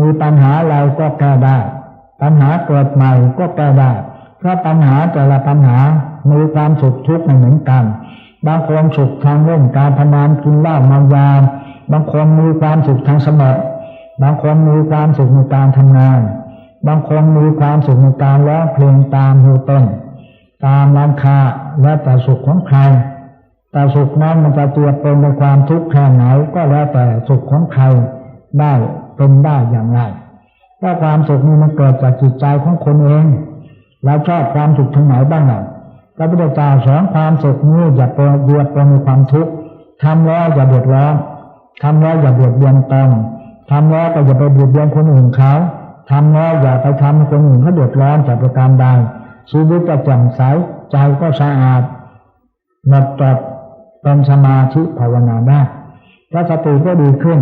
มีปัญหาอะไรก็แก้ได้ ปัญหาเกิดใหม่ก็แก้ได้เพราะปัญหาแต่ละปัญหา มีความสุขทุกข์เหมือนกัน บางคนสุขทางเล่นการพนันกินเหล้าเมายาบางคนมีความสุขทางสมองบางคนมีความสุขในการทำงาน บางคนมีความสุขในการร้องเพลงตามฮูเต้นตามร้านค้าและแต่สุขของใคร แต่สุขนั้นมันจะเจียบเป็นในความทุกข์แค่ไหนก็แล้วแต่สุขของใครได้ เป็นได้อย่างไรถ้าความสุขนี้มันเกิดจากจิตใจของคนเองเราชอบความสุขทางไหนบ้างล่ะพระพุทธเจ้าสอนความสุขนี้อย่าเปเดียบเป็นในความทุกข์ทำแล้วอย่าเดือดร้อนทำแล้วอย่าเบียดเบียนตนทำแล้วก็อย่าไปเบียดเบียนคนอื่นเขาทำแล้วอย่าไปทำให้คนอื่นเขาเดือดร้อนจากประการใดชีวิตจะแจ่มใสใจก็สะอาดหมดจดเป็นสมาธิภาวนาได้ถ้าสติก็ดีขึ้น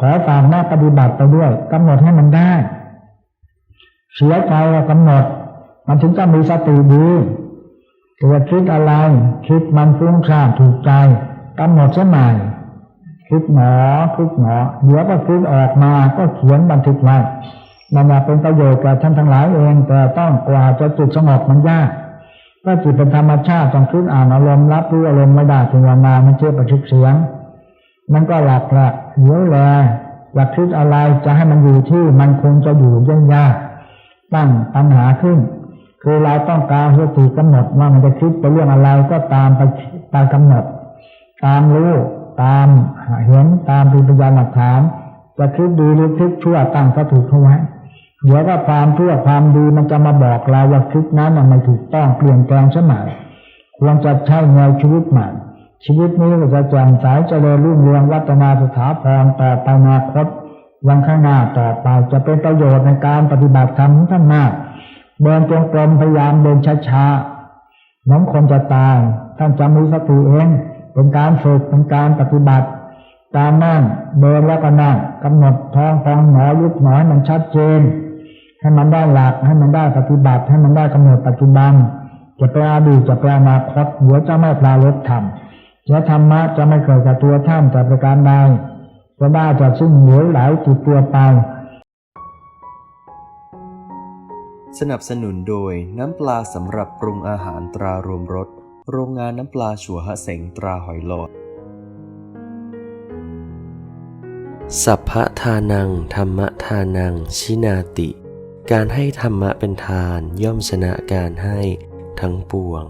ขอฝากหน้าปฏิบัติไปด้วยกำหนดให้มันได้ เสียใจก็กำหนด มันถึงจะมีสติดีตัวคิดอะไร คิดมันฟุ้งซ่านถูกใจกำหนดเสียใหม่คิดหนอคิดหนอเดี๋ยวก็คิดออกมาก็เขียนบันทึกไว้มันจะเป็นประโยชน์แก่ท่านทั้งหลายเอง แต่ต้องกว่าจะจุดสงบมันยากก็จิตเป็นธรรมชาติต้องคิดอ่านอารมณ์รับรู้อารมณ์ไม่ได้ถึงวันมามันเชื่อประชุกเสียง มันก็หลักลักเดี๋ยวแลอยากคิดอะไรจะให้มันอยู่ที่มันคงจะอยู่ยากยากตั้งปัญหาขึ้น คือเราต้องการสติกำหนดว่ามันจะคิดไปเรื่องอะไรก็ตามไปตามกำหนด ตามรู้ตามเห็นตามเป็นพยานหลักฐานจะคิดดีหรือคิดชั่วตั้งสติเข้าไว้เดี๋ยวก็ความชั่วความดีมันจะมาบอกเราว่าคิดนั้นมันไม่ถูกต้องเปลี่ยนแปลงสมัยควรจะใช้แนวชีวิตใหม่ ชีวิตนี้ก็จะแจ่มใสเจริญรุ่งเรืองวัฒนาสถาพรแต่ไปอนาคตวันข้างหน้าต่อไปจะเป็นประโยชน์ในการปฏิบัติธรรมทั้งหน้าเดินจงกรมพยายามเดินช้าๆน้องคนจะตายท่านจะมีสติเองเป็นการฝึกเป็นการปฏิบัติการนั่งเดินแล้วก็นั่งกำหนดท้องฟองหนอยุบหนอให้มันชัดเจน ให้มันได้หลักให้มันได้ปฏิบัติ ให้มันได้กำหนดปัจจุบันจะไปอดีตจะไปอนาคตเดี๋ยวจะไม่พลาลดธรรม เดี๋ยวธรรมะจะไม่เกิดกับตัวท่านแต่ประการใดจะได้จะสิ้นเหลวไหลจิตตัวไป สนับสนุนโดยน้ำปลาสำหรับปรุงอาหารตรารวมรสโรงงานน้ำปลาชัวฮะเสงตราหอยหลอด สัพพทานัง ธรรมทานัง ชินาติ การให้ธรรมะเป็นทานย่อมชนะการให้ทั้งปวง